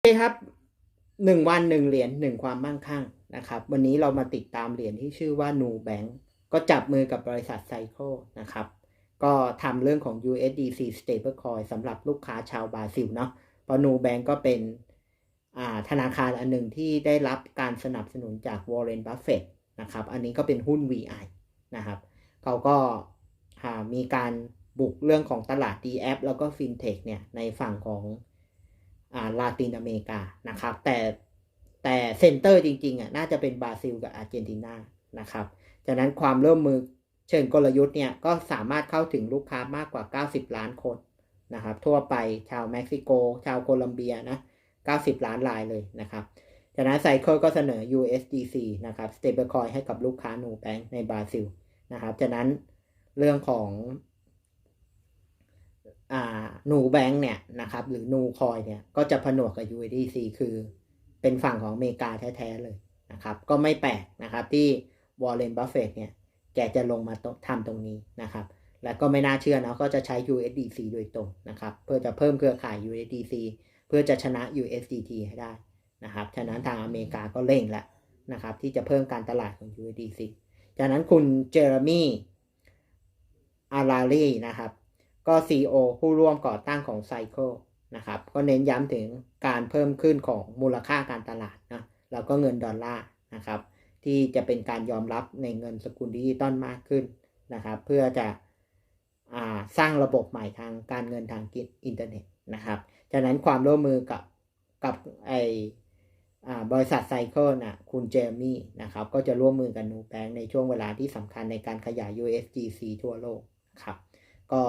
โอเคครับหนึ่งวันหนึ่งเหรียญหนึ่งความมั่งคั่งนะครับ วันนี้เรามาติดตามเหรียญที่ชื่อว่า Nu Bank ก็จับมือกับบริษัทไซโคนะครับ ก็ทำเรื่องของ USDC stablecoin สำหรับลูกค้าชาวบราซิลเนาะเพราะ Nu Bank ก็เป็นอ่าธนาคารอันหนึ่งที่ได้รับการสนับสนุนจาก Warren Buffett นะครับ อันนี้ก็เป็นหุ้น VI นะครับ เขาก็ามีการบุกเรื่องของตลาด d a p แล้วก็ FinTech เนี่ยในฝั่งของ อ่าลาตินอเมริกานะครับ แต่แต่เซ็นเตอร์จริงๆอะน่าจะเป็นบราซิลกับอาร์เจนตินานะครับจากนั้นความร่วมมือเชิงกลยุทธ์เนี่ยก็สามารถเข้าถึงลูกค้ามากกว่า 90 ล้านคนนะครับ ทั่วไปชาวเม็กซิโก ชาวโคลัมเบียนะ 90 ล้านรายเลยนะครับจากนั้นไซเคิลก็เสนอ USDC นะครับ stablecoin ให้กับลูกค้านูแบงในบราซิลนะครับจากนั้นเรื่องของ นูแบงเนี่ยนะครับหรือนูคอยเนี่ยก็จะผนวกกับ USDC คือเป็นฝั่งของอเมริกาแท้ ๆ เลยนะครับ ก็ไม่แปลกนะครับที่วอร์เรนบัฟเฟตเนี่ยแกจะลงมาทำตรงนี้นะครับ แล้วก็ไม่น่าเชื่อนะก็จะใช้ USDC โดยตรงนะครับ เพื่อจะเพิ่มเครือข่าย USDC เพื่อจะชนะ USDT ให้ได้นะครับฉะนั้นทางอเมริกาก็เร่งแล้วนะครับ ที่จะเพิ่มการตลาดของ USDC จากนั้นคุณเจอร์มี่อาราลีนะครับ ก็ CEO ผู้ร่วมก่อตั้งของ Cycle นะครับ ก็เน้นย้ำถึงการเพิ่มขึ้นของมูลค่าการตลาดนะแล้วก็เงินดอลลาร์นะครับ ที่จะเป็นการยอมรับในเงินสกุลดิจิตอลมากขึ้นนะครับ เพื่อจะสร้างระบบใหม่ทางการเงินทางอินเทอร์เน็ตนะครับจากนั้นความร่วมมือกับกับไอบริษัทไซเคิลนะคุณเจมี่นะครับ ก็จะร่วมมือกับนูแบงในช่วงเวลาที่สำคัญในการขยาย USDC ทั่วโลกครับ ก็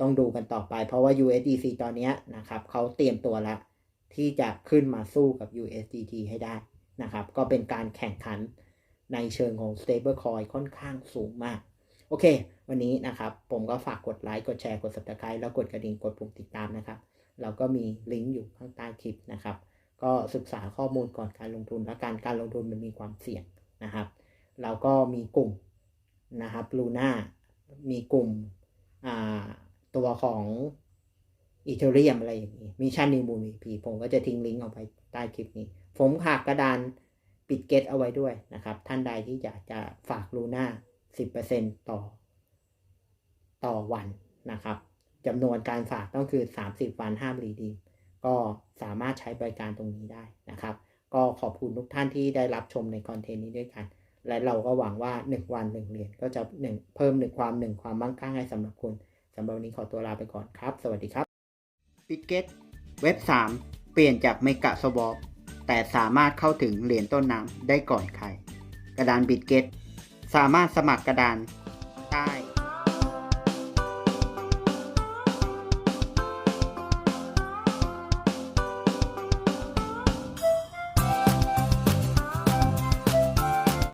ต้องดูกันต่อไป เพราะว่า USDC ตอนนี้นะครับเขาเตรียมตัวแล้วที่จะขึ้นมาสู้กับ USDT ให้ได้นะครับ ก็เป็นการแข่งขันในเชิงของ stablecoin ค่อนข้างสูงมาก โอเค วันนี้นะครับ ผมก็ฝากกดไลค์ กดแชร์ กด subscribe แล้วกดกระดิ่ง กดปุ่มติดตามนะครับ เราก็มีลิงก์อยู่ข้างใต้คลิปนะครับ ก็ศึกษาข้อมูลก่อนการลงทุน และการการลงทุนมันมีความเสี่ยงนะครับ เราก็มีกลุ่มนะครับลูน่ามีกลุ่ม ตัวของอีเทเรียมอะไรอย่างนี้มีชันนิวมูลพีผมก็จะทิ้งลิงก์เอาไปใต้คลิปนี้ ผมขากระดานปิดเกตเอาไว้ด้วยนะครับ ท่านใดที่อยากจะฝากลูน่า10%ต่อ ต่อวันนะครับจำนวนการฝากต้องคือ 30 วันห้ามรีดีมก็สามารถใช้บริการตรงนี้ได้นะครับ ก็ขอบคุณทุกท่านที่ได้รับชมในคอนเทนต์นี้ด้วยกัน และเราก็หวังว่า 1 วัน 1 เหรียญก็จะหนึ่งเพิ่มหนึ่งความหนึ่งความมั่งคั่งให้สำหรับคุณ สำหรับวันนี้ขอตัวลาไปก่อนครับ สวัสดีครับปิกเกตเว็บ 3 เปลี่ยนจากเมกะสวอปแต่สามารถเข้าถึงเหรียญต้นน้ำได้ก่อนใคร กระดานบิดเกตสามารถสมัครกระดานได้